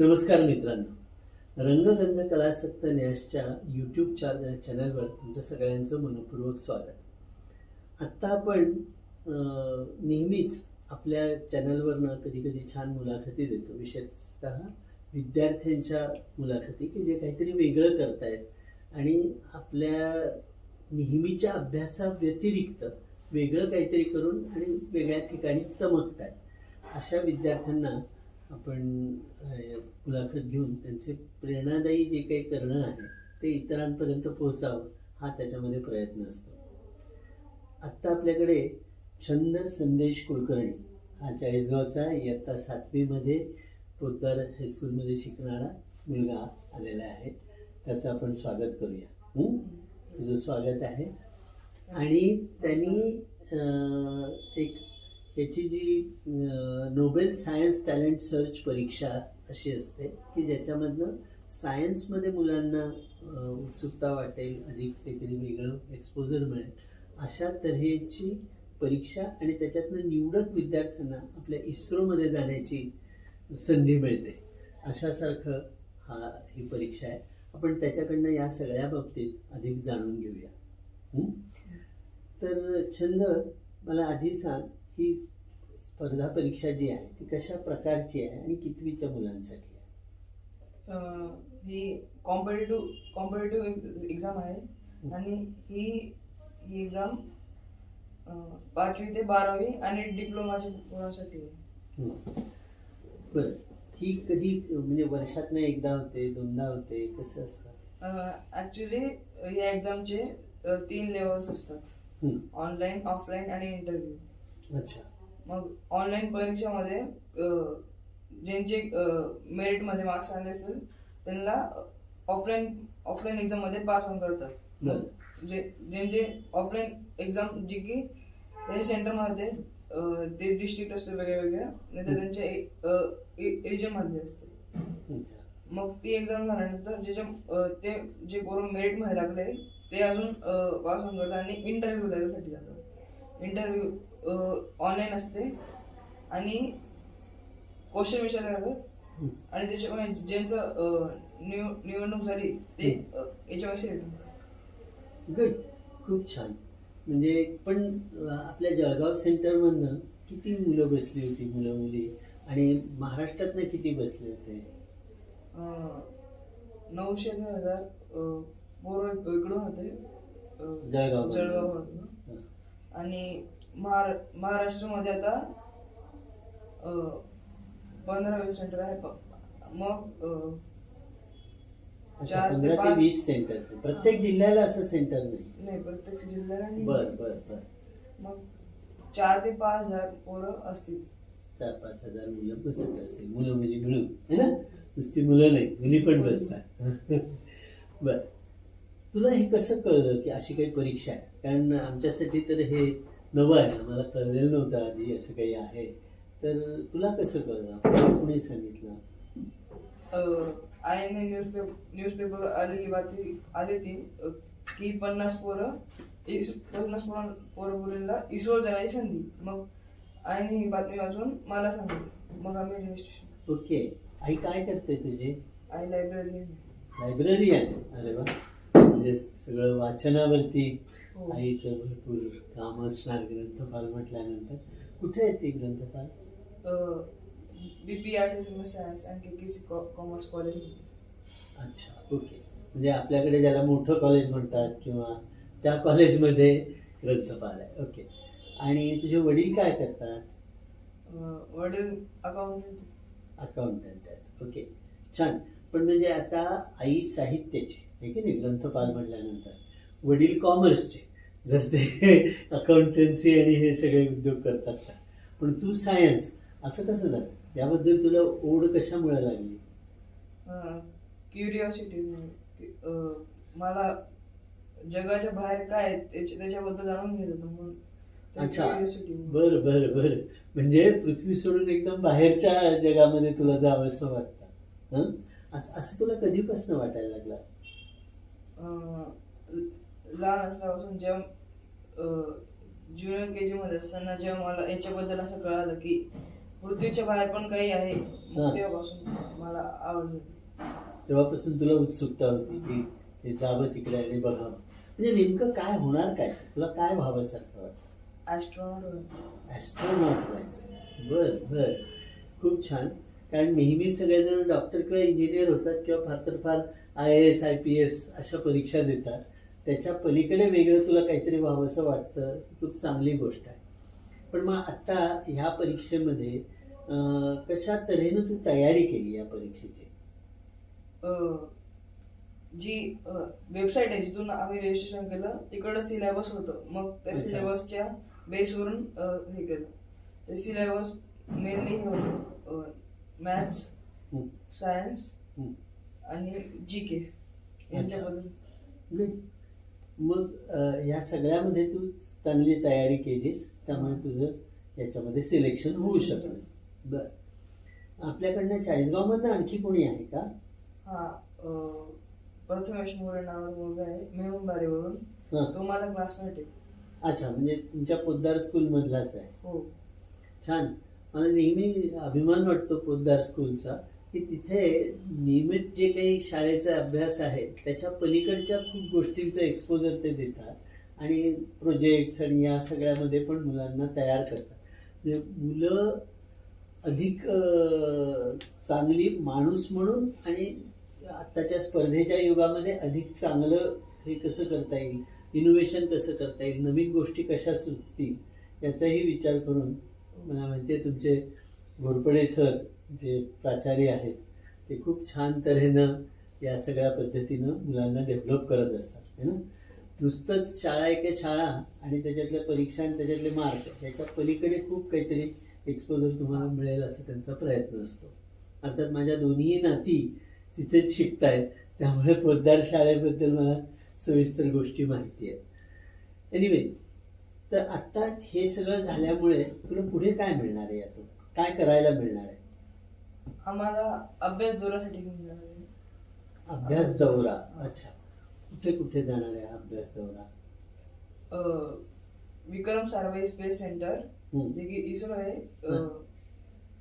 नमस्कार मित्रांनो. रंगगंध कलासक्त न्यासच्या यूट्यूब चॅनलवर तुमचं सगळ्यांचं मनपूर्वक स्वागत. आत्ता आपण नेहमीच आपल्या चॅनलवरनं कधी कधी छान मुलाखती देतो. विशेषतः विद्यार्थ्यांच्या मुलाखती की जे काहीतरी वेगळं करतायत आणि आपल्या नेहमीच्या अभ्यासाव्यतिरिक्त वेगळं काहीतरी करून आणि वेगळ्या ठिकाणी चमकत आहेत अशा विद्यार्थ्यांना आपण मुलाखत घेऊन त्यांचे प्रेरणादायी जे काही करणं आहे ते इतरांपर्यंत पोहोचावं हा त्याच्यामध्ये प्रयत्न असतो. आत्ता आपल्याकडे छंद संदेश कुलकर्णी हा चाळीसगावचा इयत्ता सातवीमध्ये पोद्दार हायस्कूलमध्ये शिकणारा मुलगा आलेला आहे. त्याचं आपण स्वागत करूया. तुझं स्वागत आहे. आणि त्यांनी एक याची जी नोबेल सायन्स टॅलेंट सर्च परीक्षा अशी असते की ज्याच्यामधनं सायन्समध्ये मुलांना उत्सुकता वाटेल अधिक काहीतरी वेगळं एक्सपोजर मिळेल अशा तऱ्हेची परीक्षा आणि त्याच्यातनं निवडक विद्यार्थ्यांना आपल्या इस्रोमध्ये जाण्याची संधी मिळते. अशासारखं हा ही परीक्षा आहे. आपण त्याच्याकडनं या सगळ्या बाबतीत अधिक जाणून घेऊया. तर छंद मला आधी सांग ही स्पर्धा परीक्षा जी आहे ती कशा प्रकारची आहे आणि कितवीच्या मुलांसाठी आहे? ही कॉम्पिटेटिव्ह कॉम्पिटेटिव्ह एक्झाम आहे आणि ही ही एक्झाम पाचवी ते बारावी आणि डिप्लोमाच्या मुलांसाठी आहे. बरं. ही कधी म्हणजे वर्षातनं एकदा होते दोनदा होते कसं असतं? ॲक्च्युली या एक्झामचे तीन लेवल्स असतात. ऑनलाईन ऑफलाईन आणि इंटरव्ह्यू अच्छा. मग ऑनलाईन परीक्षेमध्ये ज्यांचे मेरिटमध्ये मार्क्स आले असतील त्यांना ऑफलाईन ऑफलाईन एक्झाममध्ये पास ऑन करतात. जे ज्यांचे ऑफलाईन एक्झाम जी की त्यांच्या सेंटरमध्ये ते डिस्ट्रिक्ट असते वेगळ्या वेगळ्या नाही तर त्यांच्या एरियामध्ये असते मग ती एक्झाम झाल्यानंतर जे जे अं, ते जे पोरं मेरिटमध्ये लागले ते अजून पास होऊन करतात आणि इंटरव्ह्यू लेवलसाठी जातात. इंटरव्ह्यू ऑनलाईन असते. आणि क्वेश्चन विचारले जातात. आणि त्याच्यामुळे ज्यांचं निवडणूक झाली ते सिलेक्ट गुड खूप छान. म्हणजे पण आपल्या जळगाव सेंटरमधनं किती मुलं बसली होती मुलं मुली? आणि महाराष्ट्रातनं किती बसले होते? नऊशे हजार पोरं इकडून होते. जळगाव जळगावमधनं. आणि महारा महाराष्ट्रामध्ये आता पंधरा वीस सेंटर आहे. मग अच्छा चार ते पंधरा ते पाच. वीस सेंटर्स आहे. प्रत्येक जिल्ह्याला असं सेंटर नाही. नाही प्रत्येक जिल्ह्याला नाही. बर बर बर. मग चार ते पाच हजार पोरं असतील. चार पाच हजार मुलं बसत असते मुलं मुली मिळून है ना? नुसती मुलं नाही मुली पण बसतात. बर. तुला हे कसं कळलं की अशी काही परीक्षा आहे? कारण आमच्यासाठी तर हे नवं आहे आम्हाला कळलेलं नव्हतं आधी असं काही आहे. तर तुला कसं कळलं? तुला कोणी सांगितलं? अं, आईने न्यूजपेपर न्यूजपेपर आलेली बातमी आली होती अं, की पन्नास पोरं इस- पन्नास पोरं पोरं मुलींना इस्रोवर जाण्याची संधी. मग आईने ही बातमी वाचून मला सांगितली. मग आम्ही रजिस्ट्रेशन ओके. आई काय करते तुझी? आई लायब्ररी लायब्ररी आहे. अरे वा. म्हणजे सगळं वाचनावरती हो. आईचं भरपूर काम असणार ग्रंथपाल म्हटल्यानंतर. कुठे आहे ती ग्रंथपाल? B P science K K C commerce college अच्छा ओके. म्हणजे आपल्याकडे ज्याला मोठं कॉलेज म्हणतात किंवा त्या कॉलेजमध्ये ग्रंथपाल आहे. ओके. आणि तुझे वडील काय करतात? वडील अकाउंटंट अकाउंटंट आहेत. ओके. छान. पण म्हणजे आता आई साहित्याची आहे की नाही? ग्रंथपाल म्हटल्यानंतर. वडील कॉमर्सचे जर ते अकाउंटन्सी आणि हे सगळे उद्योग करतात का? पण तू सायन्स असं कसं झालं? याबद्दल तुला ओढ कशामुळे लागली? क्युरिओसिटी मला जगाच्या बाहेर काय त्याच्याबद्दल जाणून घ्यायचं होतं म्हणून. अच्छा. बर बर बर. म्हणजे पृथ्वी सोडून एकदम बाहेरच्या जगामध्ये तुला जावं असं वाटतं. हं? असं असं तुला कधीपासून वाटायला लागलं? लहान असल्यापासून जेव्हा ज्युनियर के जी मध्ये असताना जेव्हा मला याच्याबद्दल असं कळालं की पृथ्वीच्या बाहेर पण काही आहे. मग तेव्हापासून मला आवडलं. तेव्हापासून तुला उत्सुकता होती की ते जावं तिकडे आणि बघावं. म्हणजे नेमकं काय होणार काय? तुला काय व्हावंसारखं वाटतं ॲस्ट्रॉनॉट ॲस्ट्रॉनॉट व्हायचं. बर बर. खूप छान. कारण नेहमी सगळेजण डॉक्टर किंवा इंजिनियर होतात किंवा फार तर फार I S I P S अशा परीक्षा देतात. त्याच्या पलीकडे वेगळं तुला काहीतरी व्हावंसं वाटतं ही खूप चांगली गोष्ट आहे. पण मग आता ह्या परीक्षेमध्ये कशा तऱ्हेनं तू तयारी केली या परीक्षेची? जी वेबसाईट आहे जिथून आम्ही रजिस्ट्रेशन केलं तिकडं सिलेबस होतं. मग त्या. सिलेबसच्या बेसवरून हे केलं. ते सिलेबस मेनली हे होतं. मॅथ्स. सायन्स. आणि जी के यांच्याबद्दल. मग या सगळ्यामध्ये तू चांगली तयारी केलीस त्यामुळे तुझं याच्यामध्ये सिलेक्शन होऊ शकलं. बर. आपल्याकडनं चाळीसगावमधनं आणखी कोणी आहे का? हा प्रथमेश मोरे नावाचा मुलगा आहे मेहुंबारीवरून हां. तो माझा क्लासमेट आहे. अच्छा म्हणजे तुमच्या पोद्दार स्कूलमधलाच आहे. हो. छान. मला नेहमी अभिमान वाटतो पोद्दार स्कूलचा की तिथे नियमित जे काही शाळेचा अभ्यास आहे त्याच्या पलीकडच्या खूप गोष्टींचं एक्सपोजर ते देतात. आणि प्रोजेक्ट्स आणि या सगळ्यामध्ये पण मुलांना तयार करतात. म्हणजे मुलं अधिक चांगली माणूस म्हणून आणि आत्ताच्या स्पर्धेच्या युगामध्ये अधिक चांगलं हे कसं करता येईल इनोव्हेशन कसं करता येईल नवीन गोष्टी कशा सुचतील याचाही विचार करून मला माहिती आहे तुमचे घोरपडे सर जे प्राचार्य आहेत ते खूप छान तऱ्हेनं या सगळ्या पद्धतीनं मुलांना डेव्हलप करत असतात है ना? नुसतंच शाळा एके शाळा आणि त्याच्यातल्या परीक्षा आणि त्याच्यातले मार्क याच्या पलीकडे खूप काहीतरी एक्सपोजर तुम्हाला मिळेल असा त्यांचा प्रयत्न असतो. अर्थात माझ्या दोन्ही नाती तिथेच शिकत आहेत त्यामुळे पोद्दार शाळेबद्दल मला सविस्तर गोष्टी माहिती आहेत. एनिवे तर आत्ता हे सगळं झाल्यामुळे तुला पुढे काय मिळणार आहे यातून? काय करायला मिळणार आहे? आम्हाला अभ्यास दौऱ्यासाठी घेऊन जाणार आहे. अभ्यास दौरा? अच्छा. कुठे कुठे जाणार आहे हा अभ्यास दौरा? अं, विक्रम साराभाई स्पेस सेंटर हम्म. जे की इस्रो आहे अं,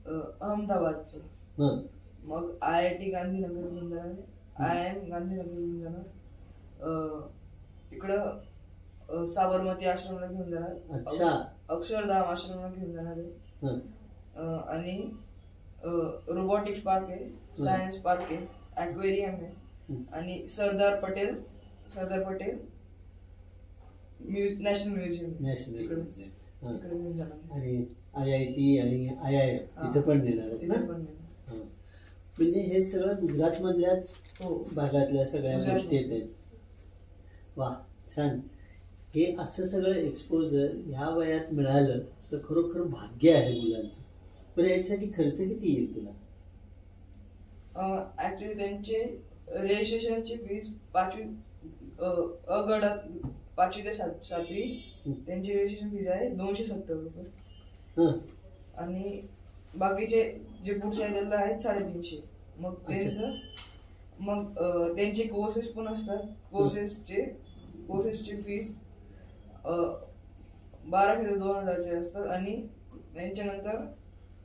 अं, अहमदाबादचं. हं. मग आय आय टी गांधीनगर घेऊन जाणार आहे. आय आय एम गांधीनगर घेऊन जाणार. अं, इकडं अं, साबरमती आश्रमला घेऊन जाणार अच्छा. अक्षरधाम आश्रमला घेऊन जाणार आहे हं. अं, आणि रोबोटिक्स पार्क आहे सायन्स पार्क आहे ॲक्वेरियम आहे. आणि Sardar Patel Sardar Patel museum- national museum national तिकडे म्युझियम. हं. तिकडे घेऊन जाणार आहे. आणि आय आय टी आणि आय आय हा. तिथे पण आहेत तिथे पण. हं. म्हणजे हे सगळं गुजरातमधल्याच हो भागातल्या सगळ्या गुजरात. गोष्टी येतात वा छान हे असं सगळं एक्सपोजर ह्या वयात मिळालं तर खरोखर भाग्य आहे मुलांचं पण यासाठी खर्च किती येईल तुला ऍक्च्युली त्यांचे रजिस्ट्रेशनची फीज पाचवी अं, अ गटात पाचवी ते सात सातवी. त्यांची रजिस्ट्रेशन फीज आहे दोनशे सत्तर रुपये हं. आणि बाकीचे जे पुढच्या ह्याला आहेत साडेतीनशे मग. त्यांचं मग त्यांचे कोर्सेस पण असतात कोर्सेसचे कोर्सेसची फीज बाराशे ते दोन हजारचे असतात आणि त्यांच्यानंतर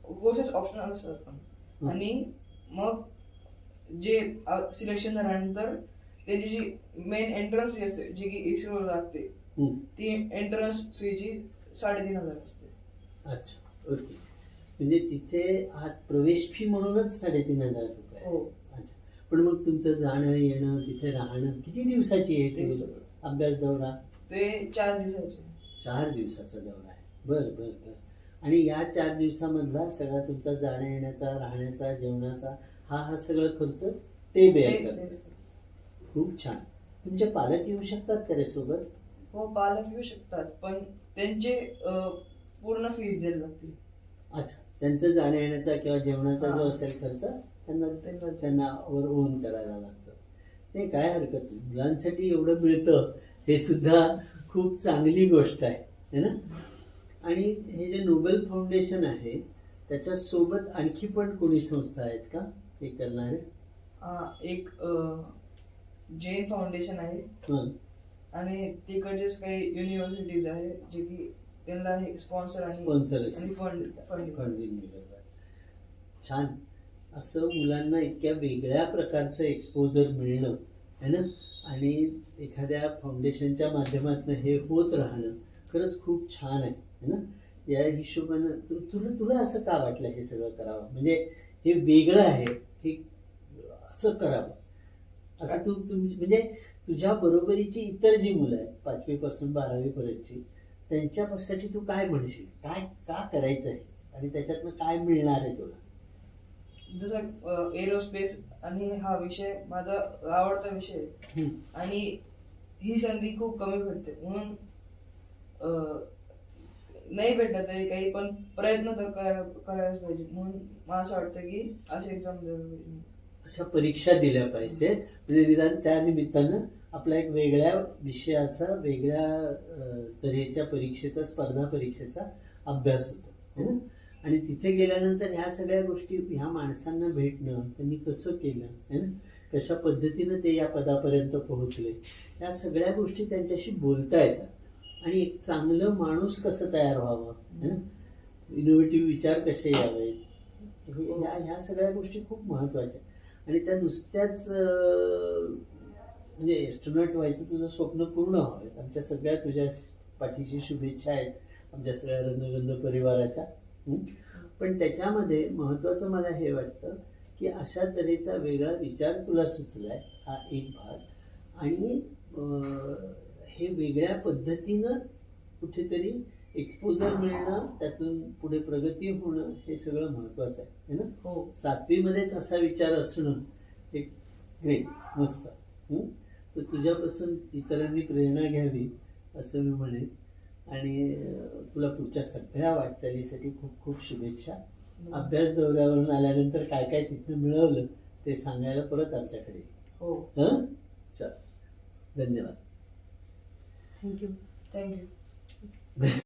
कोर्सेस ऑप्शनल असतात पण. आणि मग जे सिलेक्शन झाल्यानंतर त्याची जी मेन एंट्रन्स फी असते जी की इस्रो लागते. ती एंट्रन्स फीची साडेतीन हजार असते अच्छा ओके म्हणजे तिथे आत प्रवेश फी म्हणूनच साडेतीन हजार रुपये. हो अच्छा पण मग तुमचं जाणं येणं तिथे राहणं किती दिवसाची आहे. अभ्यास दौरा ते चार दिवसाचे. चार दिवसाचा दौरा आहे. बर बर बर. आणि या चार दिवसामधला सगळा तुमचा जाण्या येण्याचा राहण्याचा जेवणाचा हा हा सगळं खर्च ते बेअर ते- करतात ते- खूप छान. तुमचे पालक येऊ शकतात का रे सोबत? हो पालक येऊ शकतात पण त्यांचे अं, पूर्ण फीस द्यायला लागतील. अच्छा. त्यांचं जाण्या येण्याचा किंवा जेवणाचा जो हा. असेल खर्च त्यांना त्यांना- त्यांना ओन करायला लागतं. ते काय हरकत नाही. मुलांसाठी एवढं मिळतं हे सुद्धा खूप चांगली गोष्ट आहे है ना? आणि हे जे नोबेल फाउंडेशन आहे त्याच्या सोबत आणखी पण कोणी संस्था आहेत का? हे करणारे? हा, एक जैन फाउंडेशन आहे. आणि तिकडचेच काही युनिव्हर्सिटीज आहे जे की त्यांना हे स्पॉन्सर आणि स्पॉन्सर फंड फंडिंग छान. असं मुलांना इतक्या वेगळ्या प्रकारचं एक्सपोजर मिळणं है ना? आणि एखाद्या फाउंडेशनच्या माध्यमातून हे होत राहणं खरंच खूप छान आहे है ना? या हिशोबानं तु तुला तुला असं का वाटलं हे सगळं करावं? म्हणजे हे वेगळं आहे हे असं करावं? असं तू तु, म्हणजे तुझ्या बरोबरीची इतर जी मुलं आहेत पाचवीपासून बारावीपर्यंतची त्यांच्यासाठी तू काय म्हणशील? काय का करायचं आहे आणि त्याच्यातनं काय मिळणार आहे तुला? जसं एरोस्पेस आणि हा विषय माझा आवडता विषय आहे. आणि ही संधी खूप कमी भेटते. म्हणून नाही भेटलं तरी काही पण प्रयत्न तर करायला करायलाच पाहिजे. म्हणून मला असं वाटतं की अशी एक्झाम पाहिजे अशा परीक्षा दिल्या पाहिजेत. म्हणजे निदान त्या निमित्तानं आपला एक वेगळ्या विषयाचा वेगळ्या तऱ्हेच्या परीक्षेचा स्पर्धा परीक्षेचा अभ्यास होतो. है ना? आणि तिथे गेल्यानंतर ह्या सगळ्या गोष्टी ह्या माणसांना भेटणं त्यांनी कसं केलं है ना? कशा पद्धतीनं ते या पदापर्यंत पोहोचले? या सगळ्या गोष्टी त्यांच्याशी बोलता येतात. आणि एक चांगलं माणूस कसं तयार व्हावं है ना? इनोव्हेटिव्ह विचार कसे यावेत ह्या ह्या सगळ्या गोष्टी खूप महत्त्वाच्या आणि त्या नुसत्याच म्हणजे एस्ट्रॉनॉट व्हायचं तुझं स्वप्न पूर्ण व्हावेत आमच्या सगळ्या तुझ्या पाठीशी शुभेच्छा आहेत. आमच्या सगळ्या रंगगंध परिवाराच्या. पण त्याच्यामध्ये महत्त्वाचं मला हे वाटतं की अशा तऱ्हेचा वेगळा विचार तुला सुचलाय हा एक भाग. आणि हे वेगळ्या पद्धतीनं कुठेतरी एक्सपोजर मिळणं त्यातून पुढे प्रगती होणं हे सगळं महत्त्वाचं आहे है ना? हो. सातवीमध्येच असा विचार असणं हे ग्रेट मस्त? तर तुझ्यापासून इतरांनी प्रेरणा घ्यावी असं मी म्हणेन. आणि तुला पुढच्या सगळ्या वाटचालीसाठी खूप खूप शुभेच्छा. अभ्यास दौऱ्यावरून आल्यानंतर काय काय तिथनं मिळवलं ते सांगायला परत आमच्याकडे. हो. हं? चल. धन्यवाद. Thank you. Thank you.